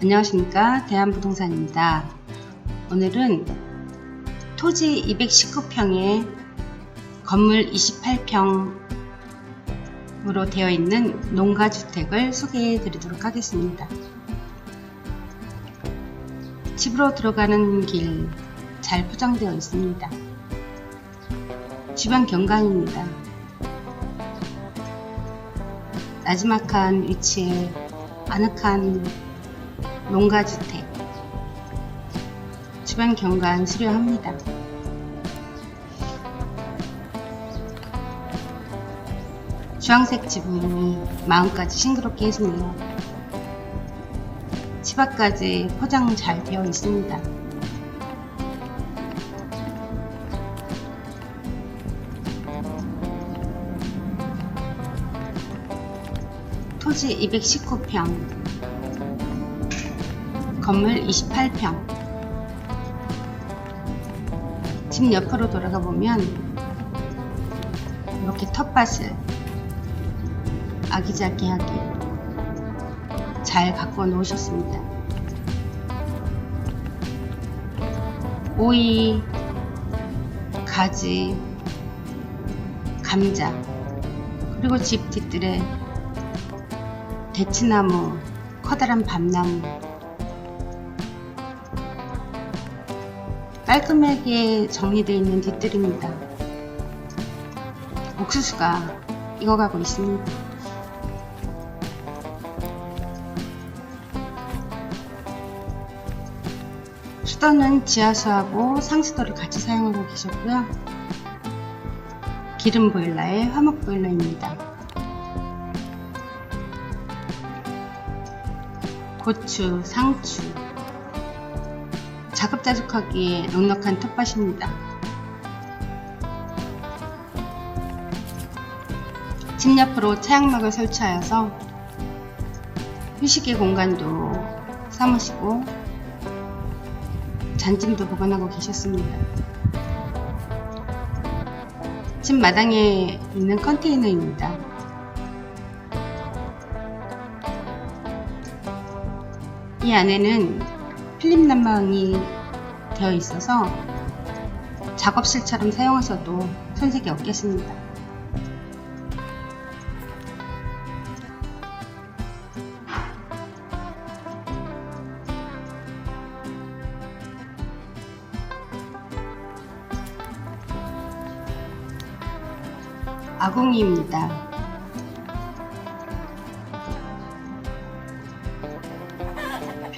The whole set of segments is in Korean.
안녕하십니까 대한부동산입니다. 오늘은 토지 219평에 건물 28평으로 되어 있는 농가주택을 소개해 드리도록 하겠습니다. 집으로 들어가는 길 잘 포장되어 있습니다. 주변 경관입니다. 나지막한 위치에 아늑한 농가주택 주변 경관 수려합니다. 주황색 지붕이 마음까지 싱그럽게 해주네요. 집 앞까지 포장 잘 되어 있습니다. 토지 219평 건물 28평 집 옆으로 돌아가 보면 이렇게 텃밭을 아기자기하게 잘 가꾸어 놓으셨습니다. 오이, 가지, 감자, 그리고 집 뒤뜰에 대추나무, 커다란 밤나무, 깔끔하게 정리되어 있는 뒤뜰입니다. 옥수수가 익어가고 있습니다. 수도는 지하수하고 상수도를 같이 사용하고 계셨고요. 기름 보일러의 화목 보일러입니다. 고추, 상추, 자급자족하기에 넉넉한 텃밭입니다. 집 옆으로 차양막을 설치하여서 휴식의 공간도 삼으시고 잔짐도 보관하고 계셨습니다. 집 마당에 있는 컨테이너입니다. 이 안에는 필름 난방이 되어 있어서 작업실처럼 사용하셔도 손색이 없겠습니다. 아궁이입니다.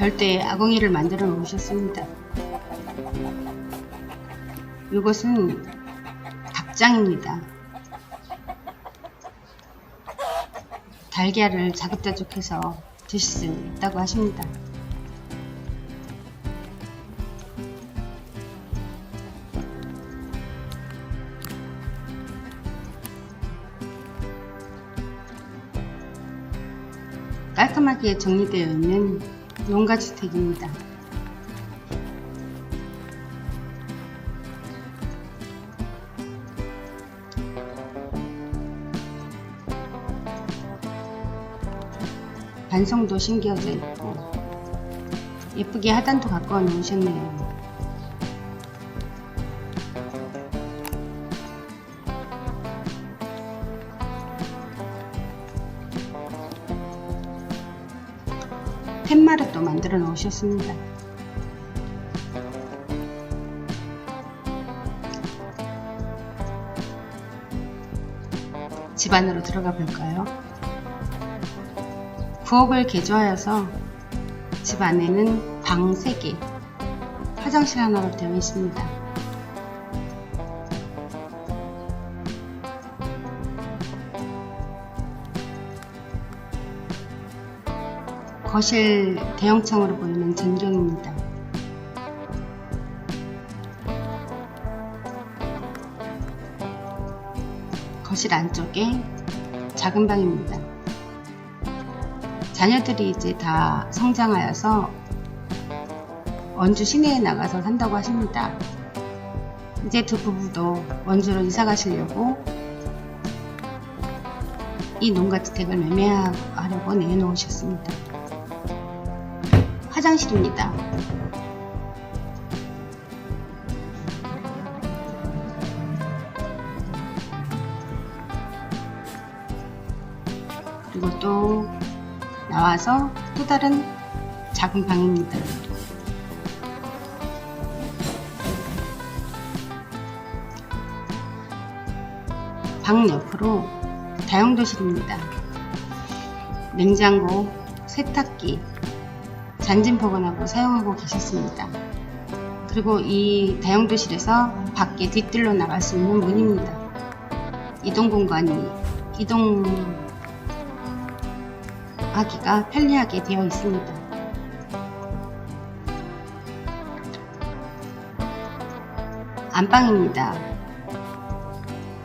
별도의 아궁이를 만들어 놓으셨습니다. 이것은 닭장입니다. 달걀을 자급자족해서 드실 수 있다고 하십니다. 깔끔하게 정리되어 있는 농가주택입니다. 반성도 심겨져 있고 예쁘게 하단도 가꿔 놓으셨네요. 팻마루도 만들어 놓으셨습니다. 집 안으로 들어가 볼까요? 부엌을 개조하여서 집 안에는 방 3개, 화장실 하나로 되어 있습니다. 거실 대형창으로 보이는 전경입니다. 거실 안쪽에 작은 방입니다. 자녀들이 이제 다 성장하여서 원주 시내에 나가서 산다고 하십니다. 이제 두 부부도 원주로 이사 가시려고 이 농가주택을 매매하려고 내놓으셨습니다. 화장실입니다. 그리고 또 나와서 또 다른 작은 방입니다. 방 옆으로 다용도실입니다. 냉장고, 세탁기, 보관하고 사용하고 계셨습니다. 그리고 이 다용도실에서 밖에 뒷뜰로 나갈 수 있는 문입니다. 이동 공간이 이동하기가 편리하게 되어 있습니다. 안방입니다.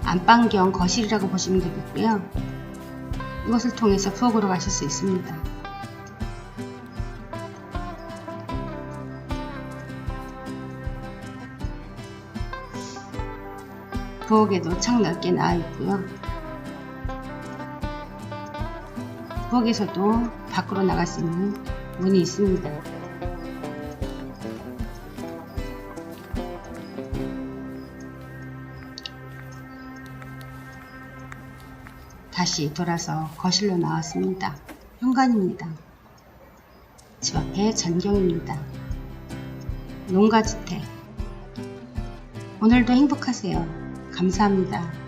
안방 겸 거실이라고 보시면 되겠고요. 이것을 통해서 부엌으로 가실 수 있습니다. 부엌에도 창 넓게 나와 있고요. 부엌에서도 밖으로 나갈 수 있는 문이 있습니다. 다시 돌아서 거실로 나왔습니다. 현관입니다. 집 앞에 전경입니다. 농가주택. 오늘도 행복하세요. 감사합니다.